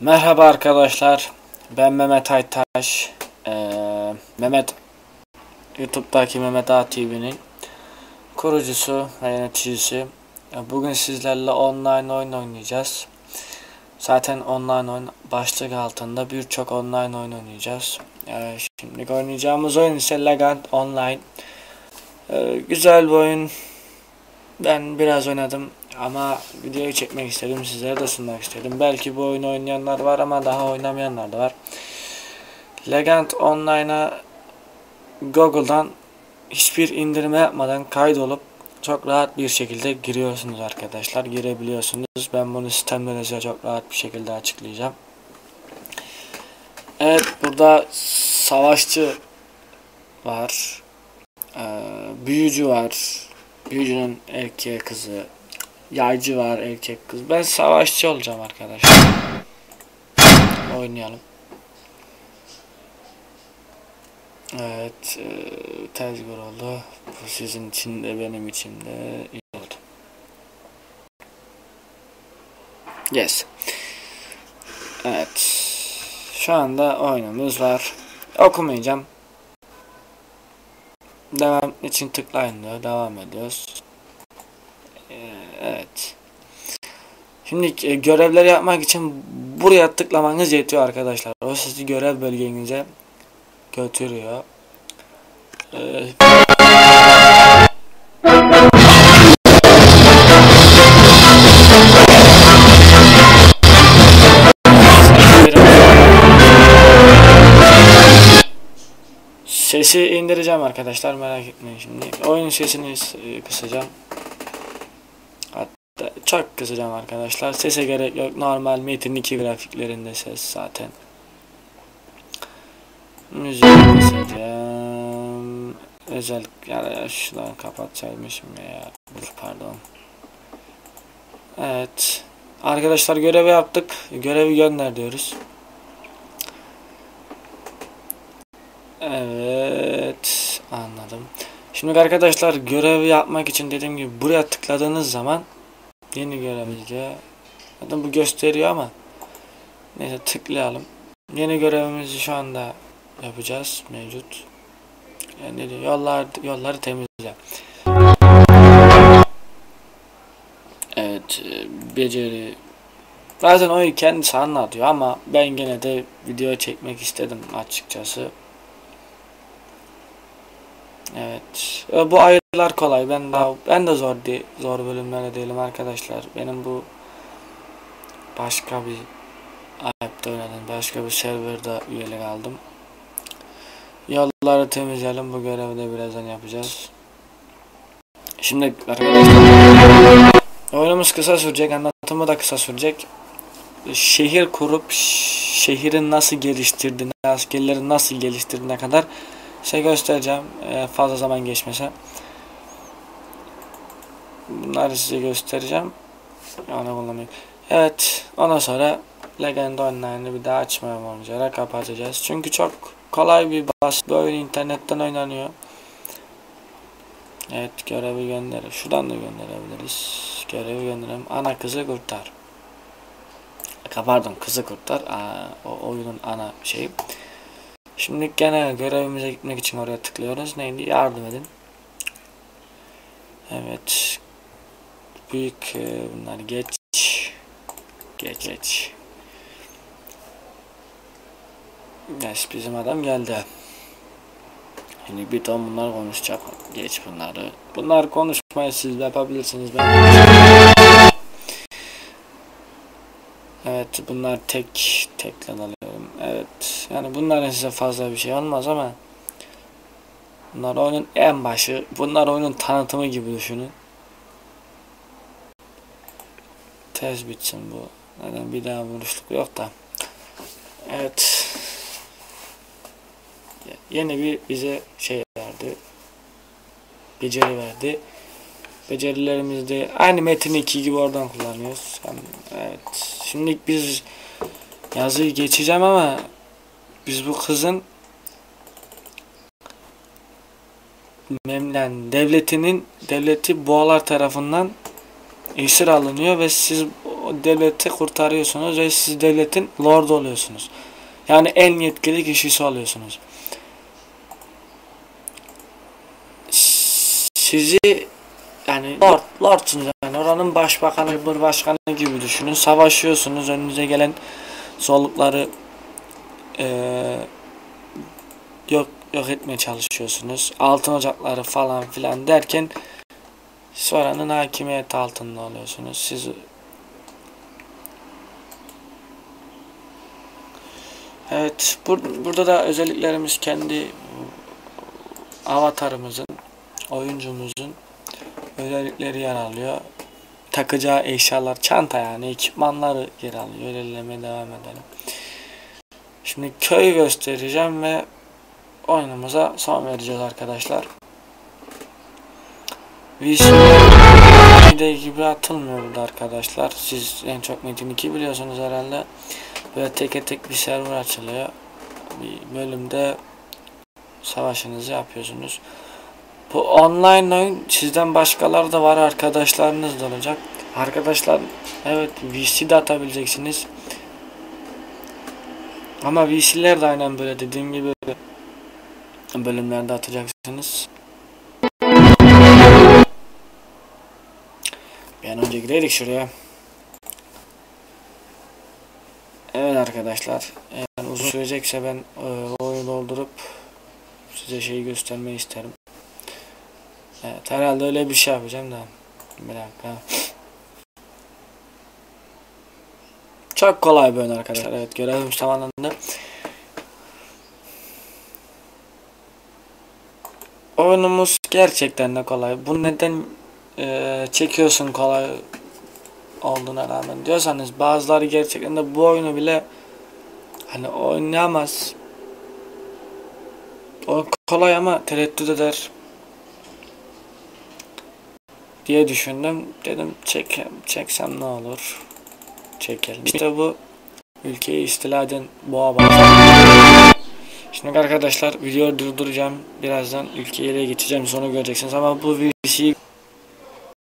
Merhaba arkadaşlar. Ben Mehmet Aytaş. Ee, Mehmet YouTube'daki Mehmet A TV'nin kurucusu ve yöneticisi. Bugün sizlerle online oyun oynayacağız. Zaten online oyun başlık altında birçok online oyun oynayacağız. Ee, şimdi oynayacağımız oyun ise Legend Online. Ee, güzel bir oyun. Ben biraz oynadım ama videoyu çekmek istedim sizlere de sunmak istedim. Belki bu oyunu oynayanlar var ama daha oynamayanlar da var. Legend Online'a Google'dan hiçbir indirme yapmadan kaydolup çok rahat bir şekilde giriyorsunuz arkadaşlar. Girebiliyorsunuz. Ben bunu sistemde size çok rahat bir şekilde açıklayacağım. Evet burada savaşçı var. Ee, büyücü var. Büyücünün erkeği kızı. Yaycı var erkek kız. Ben savaşçı olacağım arkadaşlar. Oynayalım. Evet. E, tezgür oldu. Bu sizin için de benim için de iyi oldu. Yes. Evet. Şu anda oyunumuz var. Okumayacağım. Devam için tıklayın diyor. Devam ediyoruz. Evet. Şimdi e, görevleri yapmak için buraya tıklamanız yetiyor arkadaşlar. O sizi görev bölgenize götürüyor. Ee, Sesi indireceğim arkadaşlar merak etmeyin şimdi. Oyun sesini e, kısacağım. Çok kısacağım arkadaşlar. Sese gerek yok. Normal Metin 2 grafiklerinde ses zaten. Müzik kısacağım. Özel yani şuradan kapatacakmışım ya. Dur pardon. Evet. Arkadaşlar görevi yaptık. Görevi gönder diyoruz. Evet anladım. Şimdi arkadaşlar görevi yapmak için dediğim gibi buraya tıkladığınız zaman yeni görevimizde zaten bu gösteriyor ama neyse tıklayalım. Yeni görevimizi şu anda yapacağız mevcut. Yani diyor, yollar yolları temizle. Evet beceri Bazen oyun kendisi anlatıyor ama ben gene de video çekmek istedim açıkçası. Evet. Bu ayılar kolay. Ben daha ben de zor değil, zor bölümlerde değilim arkadaşlar. Benim bu başka bir app'te oynadım. Başka bir serverda üyelik aldım. Yolları temizleyelim. Bu görevi de birazdan yapacağız. Şimdi arkadaşlar oyunumuz kısa sürecek. Anlatımı da kısa sürecek. Şehir kurup şehrin nasıl geliştirdiğine, askerlerin nasıl geliştirdiğine kadar şey göstereceğim. E, fazla zaman geçmese. Bunları size göstereceğim. Yani kullanmayayım. Evet. Ondan sonra Legend Online'ı bir daha açmaya olacak. Kapatacağız. Çünkü çok kolay bir basit bir oyun internetten oynanıyor. Evet görevi gönder. Şuradan da gönderebiliriz. Görevi gönderelim. Ana kızı kurtar. Pardon kızı kurtar. Aa, o oyunun ana şeyi. Şimdi gene görevimize gitmek için oraya tıklıyoruz. Neydi? Yardım edin. Evet. Büyük e, bunlar geç. Geç geç. Yes, bizim adam geldi. Şimdi bir ton bunlar konuşacak. Geç bunları. Bunlar konuşmayı siz yapabilirsiniz. Ben Evet bunlar tek teklen alıyorum. Evet yani bunların size fazla bir şey olmaz ama bunlar oyunun en başı. Bunlar oyunun tanıtımı gibi düşünün. Tez bitsin bu. Neden bir daha vuruşluk yok da. Evet. Yeni bir bize şey verdi. Beceri verdi. Becerilerimizde aynı Metin 2 gibi oradan kullanıyoruz. Evet. Şimdi biz yazıyı geçeceğim ama biz bu kızın memlen devletinin devleti boğalar tarafından esir alınıyor ve siz o devleti kurtarıyorsunuz ve siz devletin lord oluyorsunuz. Yani en yetkili kişisi oluyorsunuz. Sizi yani lord, lordsunuz yani oranın başbakanı, cumhurbaşkanı gibi düşünün. Savaşıyorsunuz önünüze gelen zorlukları eee yok yok etmeye çalışıyorsunuz. Altın ocakları falan filan derken sonranın hakimiyet altında oluyorsunuz. Siz Evet, bur burada da özelliklerimiz kendi avatarımızın, oyuncumuzun özellikleri yer alıyor. Takacağı eşyalar, çanta yani ekipmanları yer alıyor. İlerlemeye devam edelim. Şimdi köy göstereceğim ve oyunumuza son vereceğiz arkadaşlar. VC'de gibi atılmıyor burada arkadaşlar. Siz en çok Metin 2 biliyorsunuz herhalde. Böyle tek tek bir server açılıyor. Bir bölümde savaşınızı yapıyorsunuz. Bu online oyun sizden başkaları da var arkadaşlarınız da olacak. Arkadaşlar evet VC de atabileceksiniz. Ama VC'ler de aynen böyle dediğim gibi bölümlerde atacaksınız. Bir an önce gidelim şuraya. Evet arkadaşlar. Yani uzun sürecekse ben e, oyunu doldurup size şeyi göstermeyi isterim. Evet herhalde öyle bir şey yapacağım da. Bir dakika. Çok kolay bir oyun arkadaşlar. Evet görevimiz tamamlandı. Oyunumuz gerçekten de kolay. Bu neden e, çekiyorsun kolay olduğuna rağmen diyorsanız bazıları gerçekten de bu oyunu bile hani oynayamaz. O kolay ama tereddüt eder diye düşündüm. Dedim çek, çeksem ne olur. Çekelim. İşte bu ülkeyi istila eden boğa. Şimdi arkadaşlar videoyu durduracağım. Birazdan ülkeye geçeceğim. Sonra göreceksiniz ama bu videoyu